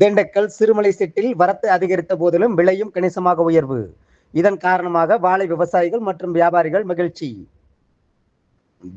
Dindigul Sirumalai settle வரத்து அதிகரித்த போதிலும் விலையும் கணிசமாக உயர்வு. இதன் காரணமாக வாழை விவசாயிகள் மற்றும் வியாபாரிகள் மகிழ்ச்சி.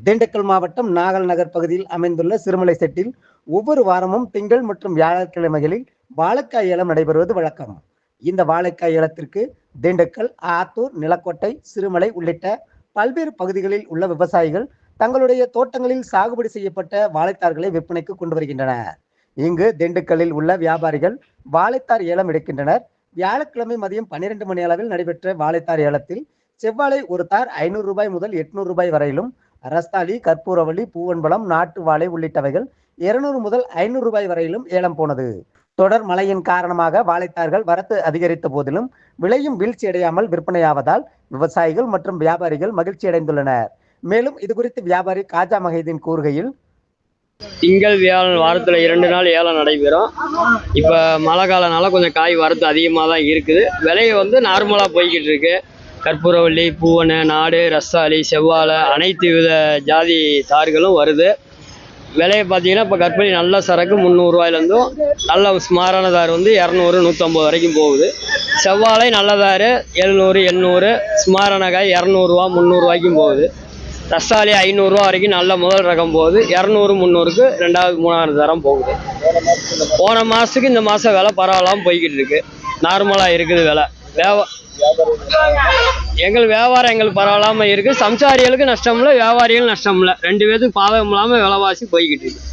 திண்டுக்கல் மாவட்டம் நாகல் நகர் பகுதியில் அமைந்துள்ள சிறுமலை செட்டில் ஒவ்வொரு வாரமும் திங்கள் மற்றும் வியாழக்கிழமைகளில் வாழைக்காய் ஏலம் நடைபெறுவது வழக்கம். இந்த வாழைக்காய் ஏலத்திற்கு திண்டுக்கல் ஆத்தூர் நிலக்கோட்டை சிறுமலை உள்ளிட்ட பல்வேறு பகுதிகளில் உள்ள விவசாயிகள் தங்களுடைய தோட்டங்களில் சாகுபடி செய்யப்பட்ட வாழைத்தார்களை விற்பனைக்கு கொண்டு வருகின்றனர். இங்கு திண்டுக்கல்லில் உள்ள வியாபாரிகள் வாழைத்தார் ஏலம் எடுக்கின்றனர். வியாழக்கிழமை மதியம் பன்னிரண்டு மணி அளவில் நடைபெற்ற வாழைத்தார் ஏலத்தில் செவ்வாழை ஒரு தார் ஐநூறு ரூபாய் முதல் எட்நூறு ரூபாய் வரையிலும் ரஸ்தாலி கற்பூரவள்ளி பூவன்பழம் நாட்டு வாழை உள்ளிட்டவைகள் இருநூறு முதல் ஐநூறு ரூபாய் வரையிலும் ஏலம் போனது. தொடர் மழையின் காரணமாக வாழைத்தார்கள் வரத்து அதிகரித்த போதிலும் விலையும் வீழ்ச்சி அடையாமல் விற்பனையாவதால் விவசாயிகள் மற்றும் வியாபாரிகள் மகிழ்ச்சி அடைந்துள்ளனர் மேலும் இதுகுறித்து வியாபாரி காஜா மஹீதீன் கூறுகையில் திங்கள் வியாழன் வாரத்தில் இரண்டு நாள் ஏலம் நடைபெறும். இப்போ மழை காலனால கொஞ்சம் காய் வரத்து அதிகமாக தான் இருக்குது. விலையை வந்து நார்மலாக போய்கிட்டு இருக்கு. கற்பூரவள்ளி பூவனை நாடு ரஸ்தாளி செவ்வாழை அனைத்து வித ஜாதி தார்களும் வருது. விலையை பார்த்தீங்கன்னா இப்போ கற்பூரி நல்ல சரக்கு முந்நூறுரூவாயிலேருந்தும் நல்ல ஸ்மாரான தார் வந்து இரநூறு நூற்றம்பது வரைக்கும் போகுது. செவ்வாழை நல்ல தார் எழுநூறு எண்ணூறு ஸ்மாரான காய் இரநூறுவா முந்நூறுரூவாய்க்கும் போகுது. ரஸ்தாலி ஐநூறுரூவா வரைக்கும் நல்ல முதல் ரகம் போகுது. இரநூறு முந்நூறுக்கு ரெண்டாவது மூணாவது தரம் போகுது. போன மாதத்துக்கு இந்த மாதம் விலை பரவாயில்லாமல் போய்கிட்டு இருக்கு. நார்மலாக இருக்குது விலை. வியாபா எங்கள் வியாபாரம் எங்களுக்கு பரவாயில்லாமல் இருக்குது சம்சாரிகளுக்கு நஷ்டம் இல்லை வியாபாரிகளும் நஷ்டம் இல்லை. ரெண்டு பேத்துக்கு பாதகம் இல்லாமல் விலைவாசி போய்கிட்டு இருக்கு.